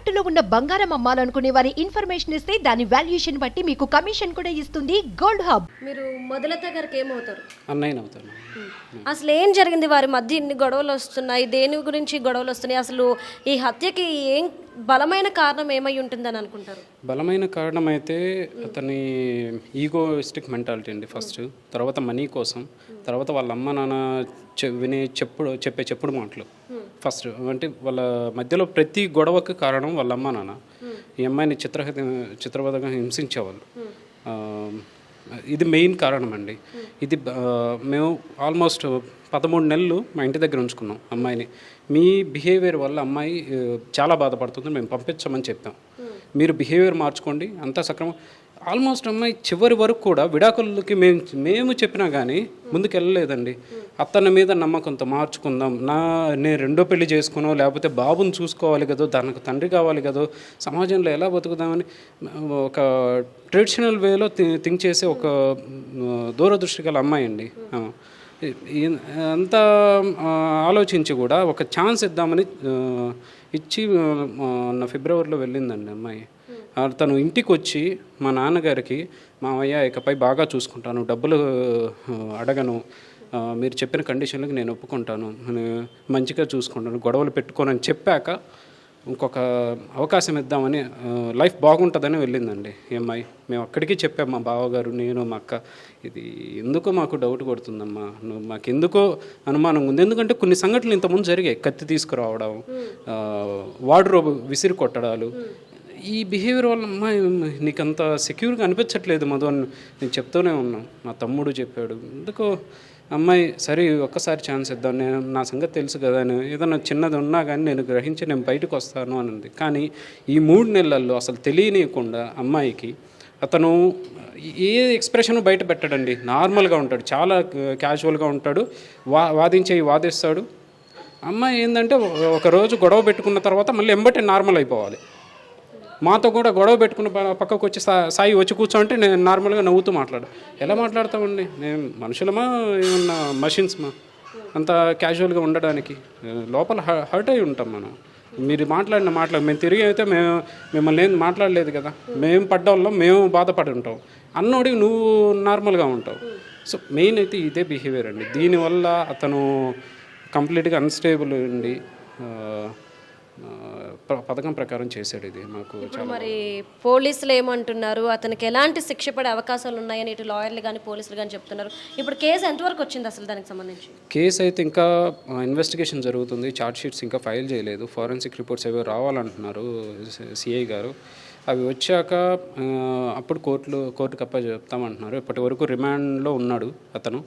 తాకట్టులో ఉన్న బంగారం అమ్మాలనుకునే వారి ఇన్ఫర్మేషన్ ఇస్తే దాని వాల్యుయేషన్ బట్టి మీకు కమిషన్ కూడా ఇస్తుంది గోల్డ్ హబ్. మీరు మొదలత గారికి ఏమవుతారు? అన్నయ్య అవుతాను అసలు ఏం జరిగింది? వారి మధ్య ఇన్ని గొడవలు వస్తున్నాయి. దేని గురించి గొడవలు వస్తున్నాయి? అసలు ఈ హత్యకి ఏం బలమైన కారణం ఏమై ఉంటుందని అనుకుంటారు? బలమైన కారణం అయితే అతని ఈగోయిస్టిక్ మెంటాలిటీ అండి ఫస్ట్. తర్వాత మనీ కోసం తర్వాత వాళ్ళ అమ్మ నాన్న వినే చెప్పుడు చెప్పే చెప్పుడు మాటలు. ఫస్ట్ అంటే వాళ్ళ మధ్యలో ప్రతి గొడవకు కారణం వాళ్ళ అమ్మ నాన్న. ఈ అమ్మాయిని చిత్ర చిత్రవదగా హింసించేవాళ్ళు. ఇది మెయిన్ కారణం అండి ఇది మేము ఆల్మోస్ట్ పదమూడు నెలలు మా ఇంటి దగ్గర ఉంచుకున్నాం అమ్మాయిని. మీ బిహేవియర్ వల్ల అమ్మాయి చాలా బాధపడుతుంది మేము పంపించమని చెప్పాం. మీరు బిహేవియర్ మార్చుకోండి అంతా సక్రమం. ఆల్మోస్ట్ అమ్మాయి చివరి వరకు కూడా విడాకులకి మేము మేము చెప్పినా కానీ ముందుకు వెళ్ళలేదండి అతని మీద నమ్మకంతో మార్చుకుందాం నా నేను రెండో పెళ్ళి చేసుకున్నావు లేకపోతే బాబుని చూసుకోవాలి కదా దానికి తండ్రి కావాలి కదా సమాజంలో ఎలా బతుకుదామని ఒక ట్రెడిషనల్ వేలో థింక్ చేసే ఒక దూరదృష్టి గల అమ్మాయి అండి. అంత ఆలోచించి కూడా ఒక ఛాన్స్ ఇద్దామని ఇచ్చి నా ఫిబ్రవరిలో వెళ్ళిందండి అమ్మాయి. తను ఇంటికి వచ్చి మా నాన్నగారికి మావయ్య ఇకపై బాగా చూసుకుంటాను డబ్బులు అడగను మీరు చెప్పిన కండిషన్లకు నేను ఒప్పుకుంటాను మంచిగా చూసుకుంటాను గొడవలు పెట్టుకోనని చెప్పాక ఇంకొక అవకాశం ఇద్దామని లైఫ్ బాగుంటుందని వెళ్ళిందండి ఈ అమ్మాయి. మేము అక్కడికి చెప్పాం మా బావగారు నేను మా అక్క ఇది ఎందుకో మాకు డౌట్ కొడుతుందమ్మా నువ్వు మాకు ఎందుకో అనుమానం ఉంది. ఎందుకంటే కొన్ని సంఘటనలు ఇంతకుముందు జరిగాయి కత్తి తీసుకురావడం వార్డ్రోబ్ విసిరి కొట్టడాలు ఈ బిహేవియర్ వల్ల అమ్మాయి నీకు అంత సెక్యూర్గా అనిపించట్లేదు మధు అని నేను చెప్తూనే ఉన్నాను. మా తమ్ముడు చెప్పాడు ఎందుకో అమ్మాయి సరే ఒక్కసారి ఛాన్స్ ఇద్దాం నేను నా సంగతి తెలుసు కదా అని ఏదైనా చిన్నది ఉన్నా కానీ నేను గ్రహించి నేను బయటకు వస్తాను అనింది. కానీ ఈ మూడు నెలల్లో అసలు తెలియనియకుండా అమ్మాయికి అతను ఏ ఎక్స్ప్రెషన్ బయట పెట్టడండి. నార్మల్గా ఉంటాడు చాలా క్యాజువల్గా ఉంటాడు వా వాదించే వాదిస్తాడు. అమ్మాయి ఏంటంటే ఒక రోజు గొడవ పెట్టుకున్న తర్వాత మళ్ళీ ఎంబటే నార్మల్ అయిపోవాలి. మాతో కూడా గొడవ పెట్టుకున్న పక్కకు వచ్చి సాయి వచ్చి కూర్చోంటే నేను నార్మల్గా నవ్వుతూ మాట్లాడు. ఎలా మాట్లాడతామండి నేను మనుషులమా? ఏమన్నా మషిన్స్మా? అంత క్యాజువల్గా ఉండడానికి. లోపల హ- హర్ట్ అయి ఉంటాం మనం. మీరు మాట్లాడిన మాట్లాడు మేము తిరిగి అయితే మేము మిమ్మల్ని ఏం మాట్లాడలేదు కదా. మేము పడ్డవాళ్ళం మేము బాధపడి ఉంటాం. అన్నోడి నువ్వు నార్మల్గా ఉంటావు. సో మెయిన్ అయితే ఇదే బిహేవియర్ అండి. దీనివల్ల అతను కంప్లీట్గా అన్స్టేబుల్ ఉండి పథకం ప్రకారం చేశాడు ఇది. మాకు ఇప్పుడు మరి పోలీసులు ఏమంటున్నారు? అతనికి ఎలాంటి శిక్ష పడే అవకాశాలు ఉన్నాయని ఇటు లాయర్లు కానీ పోలీసులు కానీ చెప్తున్నారు. ఇప్పుడు కేసు ఎంతవరకు వచ్చింది అసలు దానికి సంబంధించి? కేసు అయితే ఇంకా ఇన్వెస్టిగేషన్ జరుగుతుంది. చార్ట్ షీట్స్ ఇంకా ఫైల్ చేయలేదు. ఫారెన్సిక్ రిపోర్ట్స్ ఏవో రావాలంటున్నారు సిఐ గారు. అవి వచ్చాక అప్పుడు కోర్టులో కోర్టుకు అప్ప చెప్తామంటున్నారు. ఇప్పటి వరకు రిమాండ్లో ఉన్నాడు అతను.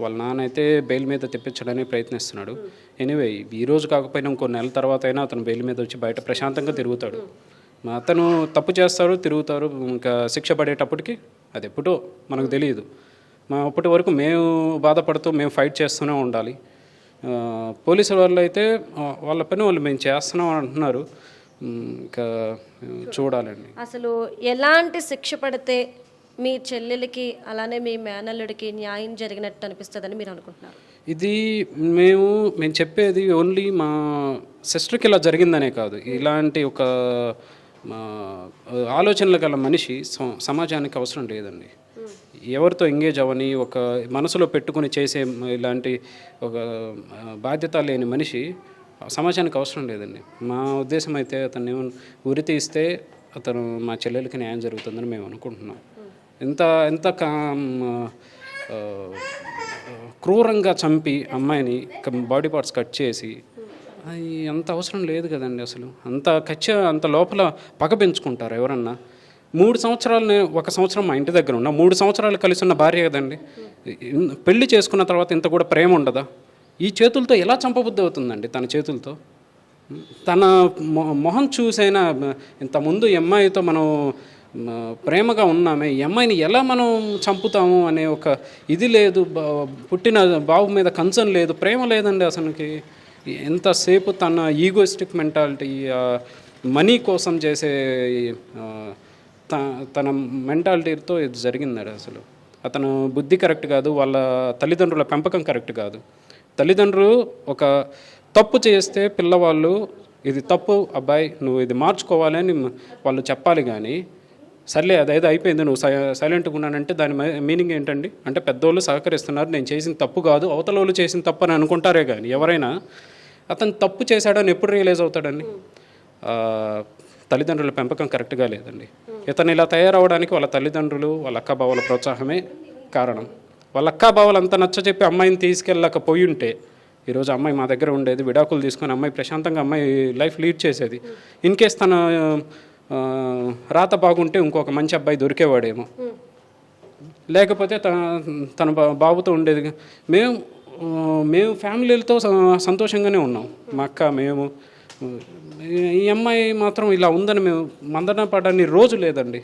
వాళ్ళ నాన్న అయితే బెయిల్ మీద తెప్పించడానికి ప్రయత్నిస్తున్నాడు. ఎనీవే ఈ రోజు కాకపోయినా ఇంకో నెల తర్వాత అయినా అతను బెయిల్ మీద వచ్చి బయట ప్రశాంతంగా తిరుగుతాడు. మా అతను తప్పు చేస్తారు తిరుగుతారు ఇంకా శిక్ష పడేటప్పటికి అది ఎప్పుడో మనకు తెలియదు. మా అప్పటి వరకు మేము బాధపడుతూ మేము ఫైట్ చేస్తూనే ఉండాలి. పోలీసుల వాళ్ళు అయితే వాళ్ళ పని వాళ్ళు మేము చేస్తున్నాం అంటున్నారు. ఇంకా చూడాలండి. అసలు ఎలాంటి శిక్ష పడితే మీ చెల్లెలకి అలానే మీ మేనల్లుడికి న్యాయం జరిగినట్టు అనిపిస్తుందని మీరు అనుకుంటున్నారు? ఇది మేము మేము చెప్పేది ఓన్లీ మా సిస్టర్కి ఇలా జరిగిందనే కాదు. ఇలాంటి ఒక మా ఆలోచనలు గల మనిషి సమాజానికి అవసరం లేదండి. ఎవరితో ఎంగేజ్ అవని ఒక మనసులో పెట్టుకుని చేసే ఇలాంటి ఒక బాధ్యత లేని మనిషి సమాజానికి అవసరం లేదండి. మా ఉద్దేశం అయితే అతన్ని ఉరి తీస్తే అతను మా చెల్లెలకి న్యాయం జరుగుతుందని మేము అనుకుంటున్నాం. ఎంత ఎంత కా క్రూరంగా చంపి అమ్మాయిని బాడీ పార్ట్స్ కట్ చేసి అది అంత అవసరం లేదు కదండి అసలు. అంత కచ్చ అంత లోపల పగ పెంచుకుంటారు ఎవరన్నా. మూడు సంవత్సరాలు నేను ఒక సంవత్సరం మా ఇంటి దగ్గర ఉన్నా మూడు సంవత్సరాలు కలిసి ఉన్న భార్య కదండి. పెళ్ళి చేసుకున్న తర్వాత ఇంత కూడా ప్రేమ ఉండదా? ఈ చేతులతో ఎలా చంపబుద్ధి అవుతుందండి తన చేతులతో? తన మొ- మొహం చూసైనా ఇంతకుముందు ఈ అమ్మాయితో మనం ప్రేమగా ఉన్నామే. ఈ అమ్మాయిని ఎలా మనం చంపుతాము అనే ఒక ఇది లేదు. బా- పుట్టిన బాబు మీద కన్సర్న్ లేదు. ప్రేమ లేదండి అసలుకి. ఎంతసేపు తన ఈగోయిస్టిక్ మెంటాలిటీ మనీ కోసం చేసే త- తన మెంటాలిటీతో ఇది జరిగిందండి అసలు. అతను బుద్ధి కరెక్ట్ కాదు వాళ్ళ తల్లిదండ్రుల పెంపకం కరెక్ట్ కాదు. తల్లిదండ్రులు ఒక తప్పు చేస్తే పిల్లవాళ్ళు ఇది తప్పు అబ్బాయి నువ్వు ఇది మార్చుకోవాలని వాళ్ళు చెప్పాలి కానీ సర్లే అదేదో అయిపోయింది. నువ్వు సైలెంట్గా ఉన్నానంటే దాని మీనింగ్ ఏంటండి? అంటే పెద్దోళ్ళు సహకరిస్తున్నారు. నేను చేసిన తప్పు కాదు. అవతల వాళ్ళు చేసిన తప్పు అని అనుకుంటారే కానీ ఎవరైనా అతను తప్పు చేశాడని ఎప్పుడు రియలైజ్ అవుతాడండి? తల్లిదండ్రుల పెంపకం కరెక్ట్గా లేదండి. ఇతను ఇలా తయారవడానికి వాళ్ళ తల్లిదండ్రులు వాళ్ళ అక్క బావల ప్రోత్సాహమే కారణం. వాళ్ళ అక్క బావలు అంత నచ్చ చెప్పి అమ్మాయిని తీసుకెళ్ళకపోయి ఉంటే ఈరోజు అమ్మాయి మా దగ్గర ఉండేది. విడాకులు తీసుకొని అమ్మాయి ప్రశాంతంగా అమ్మాయి లైఫ్ లీడ్ చేసేది. ఇన్ కేస్ తన రాత బాగుంటే ఇంకొక మంచి అబ్బాయి దొరికేవాడేమో. లేకపోతే తన తన బాబుతో ఉండేది. మేము మేము ఫ్యామిలీలతో స- సంతోషంగానే ఉన్నాం. మా అక్క మేము ఈ- ఈ అమ్మాయి మాత్రం ఇలా ఉందని మేము మందన పడని రోజు లేదండి.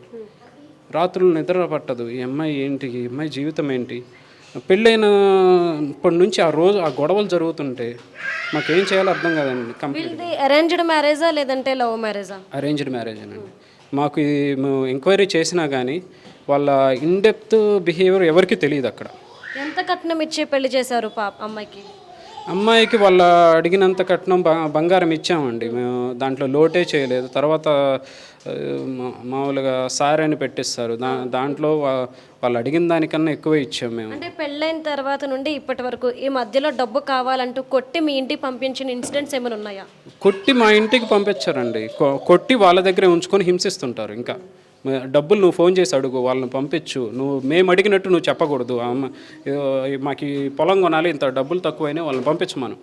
రాత్రులు నిద్ర పట్టదు. ఈ అమ్మాయి ఏంటి? ఈ అమ్మాయి జీవితం ఏంటి? పెళ్ళైన ఇప్పటి నుంచి ఆ రోజు ఆ గొడవలు జరుగుతుంటే మాకేం చేయాలో అర్థం కాదండి కంప్లీట్ అరేంజ్డ్ మ్యారేజా లేదంటే లవ్ మ్యారేజా అరేంజ్డ్ మ్యారేజ్ అండి. మాకు ఇది మేము ఎంక్వైరీ చేసినా కానీ వాళ్ళ ఇన్డెప్త్ బిహేవియర్ ఎవరికీ తెలియదు అక్కడ. ఎంత కట్నం ఇచ్చి పెళ్ళి చేశారు పాప అమ్మాయికి? అమ్మాయికి వాళ్ళ అడిగినంత కట్నం బ- బంగారం ఇచ్చామండి. మేము దాంట్లో లోటే చేయలేదు. తర్వాత మామూలుగా సార్ అని పెట్టిస్తారు. దా దాంట్లో వాళ్ళు అడిగిన దానికన్నా ఎక్కువే ఇచ్చాం మేము. అంటే పెళ్ళైన తర్వాత నుండి ఇప్పటి వరకు ఈ మధ్యలో డబ్బు కావాలంటూ కొట్టి మీ ఇంటికి పంపించిన ఇన్సిడెంట్స్ ఏమైనా ఉన్నాయా? కొట్టి మా ఇంటికి పంపించారండి. కొట్టి వాళ్ళ దగ్గరే ఉంచుకొని హింసిస్తుంటారు ఇంకా. డబ్బులు నువ్వు ఫోన్ చేసి అడుగు వాళ్ళని పంపించు. నువ్వు మేము అడిగినట్టు నువ్వు చెప్పకూడదు. అమ్మ మాకు ఈ పొలం కొనాలి ఇంత డబ్బులు తక్కువైనా వాళ్ళని పంపించమను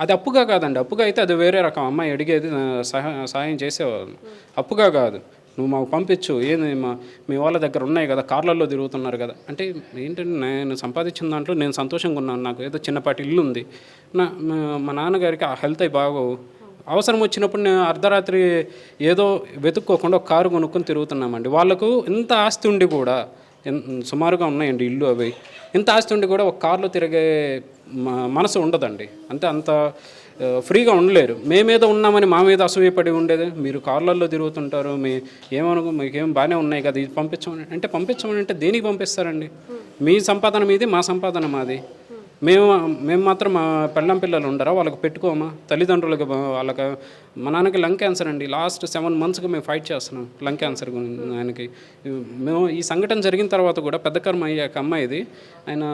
అది అప్పుగా కాదండి. అప్పుగా అయితే అది వేరే రకం. అమ్మాయి అడిగేది సహాయం సహా సాయం చేసేవాళ్ళు. అప్పుగా కాదు. నువ్వు మాకు పంపించు. ఏంది మా మీ వాళ్ళ దగ్గర ఉన్నాయి కదా కార్లలో తిరుగుతున్నారు కదా. అంటే ఏంటంటే నేను సంపాదించిన దాంట్లో నేను సంతోషంగా ఉన్నాను. నాకు ఏదో చిన్నపాటి ఇల్లు ఉంది నా మా- మా నాన్నగారికి ఆ హెల్త్ అయి బాగోవు. అవసరం వచ్చినప్పుడు నేను అర్ధరాత్రి ఏదో వెతుక్కోకుండా ఒక కారు కొనుక్కొని తిరుగుతున్నామండి. వాళ్ళకు ఇంత ఆస్తి ఉండి కూడా సుమారుగా ఉన్నాయండి ఇల్లు అవి. ఇంత ఆస్తి ఉండి కూడా ఒక కారులో తిరిగే మ- మనసు ఉండదండి. అంటే అంత ఫ్రీగా ఉండలేరు. మేమేదో ఉన్నామని మా మీద అసూయపడి ఉండేది. మీరు కార్లలో తిరుగుతుంటారు మీ ఏమనుకో మీకేం బాగానే ఉన్నాయి కదా ఇది పంపించమని అంటే పంపించమని అంటే దేనికి పంపిస్తారండి? మీ సంపాదన మీది మా సంపాదన మాది. మేము మేము మాత్రం మా పెళ్ళం పిల్లలు ఉండరా? వాళ్ళకి పెట్టుకోమా? తల్లిదండ్రులకు వాళ్ళకి మా నాన్నకి లంగ్ క్యాన్సర్ అండి. లాస్ట్ సెవెన్ మంత్స్గా మేము ఫైట్ చేస్తున్నాం లంగ్ క్యాన్సర్ గురించి ఆయనకి. మేము ఈ సంఘటన జరిగిన తర్వాత కూడా పెద్ద కర్మ అయ్యాక అమ్మాయిది. ఆయన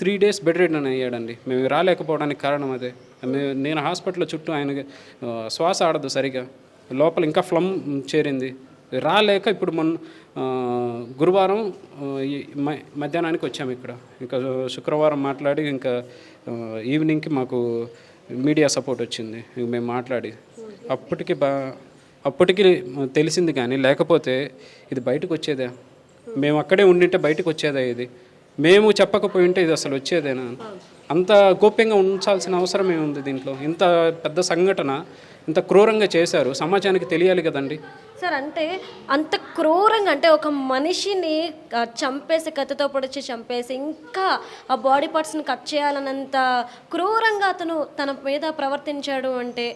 త్రీ డేస్ బెడ్ రెడ్ అని అయ్యాడండి. మేము రాలేకపోవడానికి కారణం అదే. మేము నేను హాస్పిటల్ చుట్టూ ఆయనకి శ్వాస ఆడదు సరిగా. లోపల ఇంకా ఫ్లమ్ చేరింది. రాలేక ఇప్పుడు మొన్న గురువారం మధ్యాహ్నానికి వచ్చాము ఇక్కడ. ఇంకా శుక్రవారం మాట్లాడి ఇంకా ఈవినింగ్కి మాకు మీడియా సపోర్ట్ వచ్చింది. ఇంక మేము మాట్లాడి. అప్పటికి బా అప్పటికి తెలిసింది కానీ లేకపోతే ఇది బయటకు వచ్చేదే. మేము అక్కడే ఉండింటే బయటకు వచ్చేదా ఇది. మేము చెప్పకపోయి ఉంటే ఇది అసలు వచ్చేదేనా? అంత గోప్యంగా ఉంచాల్సిన అవసరం ఏముంది దీంట్లో. ఇంత పెద్ద సంఘటన ఇంత క్రూరంగా చేశారు? సమాజానికి తెలియాలి కదండి. సార్ అంటే అంత క్రూరంగా అంటే ఒక మనిషిని చంపేసి కత్తితో పొడిచి చంపేసి ఇంకా ఆ బాడీ పార్ట్స్ని కట్ చేయాలన్నంత క్రూరంగా అతను తన మీద ప్రవర్తించాడు అంటే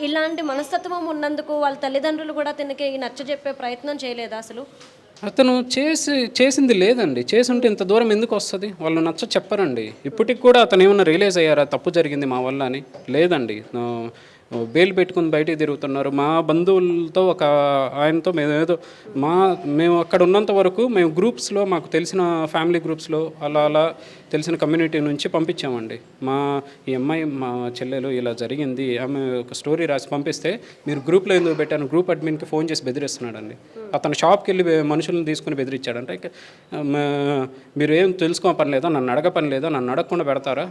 ఇలాంటి మనస్తత్వం ఉన్నందుకు వాళ్ళ తల్లిదండ్రులు కూడా అతనికి నచ్చజెప్పే ప్రయత్నం చేయలేదా అసలు? అతను చేసి చేసింది లేదండి. చేసి ఉంటే ఇంత దూరం ఎందుకు వస్తుంది? వాళ్ళు నచ్చ చెప్పరండి. ఇప్పటికి కూడా అతను ఏమన్నా రియలైజ్ అయ్యారా? తప్పు జరిగింది మా వల్ల అని? లేదండి. బెయిల్ పెట్టుకుని బయటికి తిరుగుతున్నారు. మా బంధువులతో ఒక ఆయనతో మేము ఏదో మా మేము అక్కడ ఉన్నంత వరకు మేము గ్రూప్స్లో మాకు తెలిసిన ఫ్యామిలీ గ్రూప్స్లో అలా అలా తెలిసిన కమ్యూనిటీ నుంచి పంపించామండి. మా ఈ అమ్మాయి మా చెల్లెలు ఇలా జరిగింది. ఆమె ఒక స్టోరీ రాసి పంపిస్తే మీరు గ్రూప్లో ఎందుకు పెట్టాను? గ్రూప్ అడ్మిన్కి ఫోన్ చేసి బెదిరిస్తున్నాడండి. అతను షాప్కి వెళ్ళి మనుషులను తీసుకుని బెదిరించాడంటే. ఇక, మీరు ఏం తెలుసుకో పని లేదా? నన్ను అడగ పని లేదా? నన్ను అడగకుండా పెడతారా?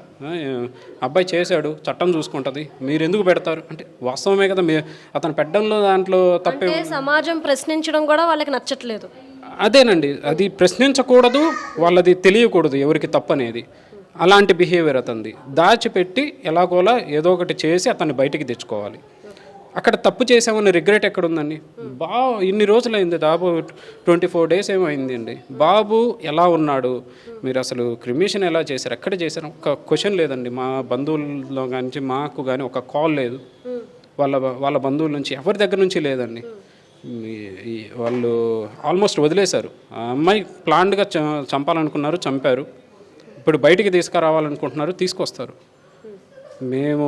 అబ్బాయి చేశాడు చట్టం చూసుకుంటుంది. మీరు ఎందుకు పెడతారు? అంటే వాస్తవమే కదా మీ అతను పెట్టడంలో దాంట్లో తప్పే అంటే సమాజం ప్రశ్నించడం కూడా వాళ్ళకి నచ్చట్లేదు. అదేనండి అది ప్రశ్నించకూడదు వాళ్ళది తెలియకూడదు ఎవరికి తప్పనేది. అలాంటి బిహేవియర్ అతనిది. దాచిపెట్టి ఎలాగోలా ఏదో ఒకటి చేసి అతన్ని బయటికి తెచ్చుకోవాలి. అక్కడ తప్పు చేసామని రిగ్రెట్ ఎక్కడ ఉందండి బా ఇన్ని రోజులైంది దాబు. ట్వంటీ ఫోర్ డేస్ ఏమైంది అండి బాబు ఎలా ఉన్నాడు? మీరు అసలు క్రిమిషన్ ఎలా చేశారు? ఎక్కడ చేశారు? ఒక క్వశ్చన్ లేదండి. మా బంధువుల్లో కానీ మాకు కానీ ఒక కాల్ లేదు. వాళ్ళ వాళ్ళ బంధువుల నుంచి ఎవరి దగ్గర నుంచి లేదండి. వాళ్ళు ఆల్మోస్ట్ వదిలేశారు. ఆ అమ్మాయి ప్లాన్డ్గా చంపాలనుకున్నారు చంపారు. ఇప్పుడు బయటికి తీసుకురావాలనుకుంటున్నారు తీసుకొస్తారు. మేము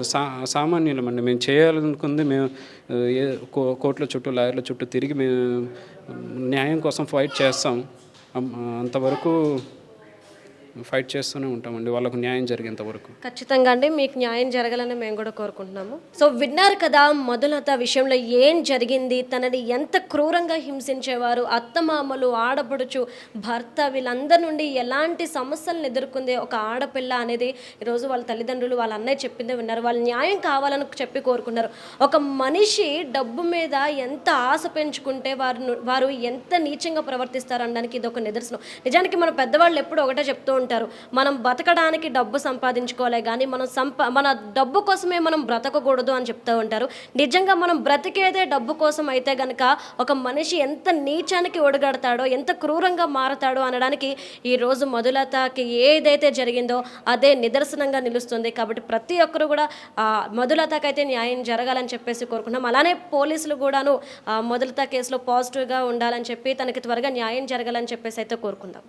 సా సామాన్యులమండి మేము చేయాలనుకుంది మేము ఏ కో- కోర్టుల చుట్టూ లాయర్ల చుట్టూ తిరిగి మేము న్యాయం కోసం ఫైట్ చేస్తాం. అంతవరకు ఫైట్ చేస్తూనే ఉంటామండి వాళ్ళకు న్యాయం జరిగేంత వరకు. ఖచ్చితంగా అండి మీకు న్యాయం జరగాలని మేము కూడా కోరుకుంటున్నాము. సో విన్నారు కదా మధులత విషయంలో ఏం జరిగింది? తనని ఎంత క్రూరంగా హింసించేవారు? అత్తమామలు ఆడపడుచు భర్త వీళ్ళందరి నుండి ఎలాంటి సమస్యలను ఎదుర్కొంది ఒక ఆడపిల్ల అనేది ఈరోజు వాళ్ళ తల్లిదండ్రులు వాళ్ళ అన్నయ్య చెప్పిందే విన్నారు. వాళ్ళు న్యాయం కావాలని చెప్పి కోరుకున్నారు. ఒక మనిషి డబ్బు మీద ఎంత ఆశ పెంచుకుంటే వారు వారు ఎంత నీచంగా ప్రవర్తిస్తారు అనడానికి ఇది ఒక నిదర్శనం. నిజానికి మన పెద్దవాళ్ళు ఎప్పుడు ఒకటే చెప్తూ ఉంటారు. మనం బతకడానికి డబ్బు సంపాదించుకోలే కానీ మనం సంపా మన డబ్బు కోసమే మనం బ్రతకకూడదు అని చెప్తూ ఉంటారు. నిజంగా మనం బ్రతికేదే డబ్బు కోసం అయితే గనక ఒక మనిషి ఎంత నీచానికి ఒడగడతాడో ఎంత క్రూరంగా మారతాడో అనడానికి ఈ రోజు మధులతకి ఏదైతే జరిగిందో అదే నిదర్శనంగా నిలుస్తుంది. కాబట్టి ప్రతి ఒక్కరు కూడా ఆ, మధులతకైతే న్యాయం జరగాలని చెప్పేసి కోరుకున్నాం అలానే పోలీసులు కూడాను మధులత కేసులో పాజిటివ్గా ఉండాలని చెప్పి తనకి త్వరగా న్యాయం జరగాలని చెప్పేసి అయితే కోరుకుందాం.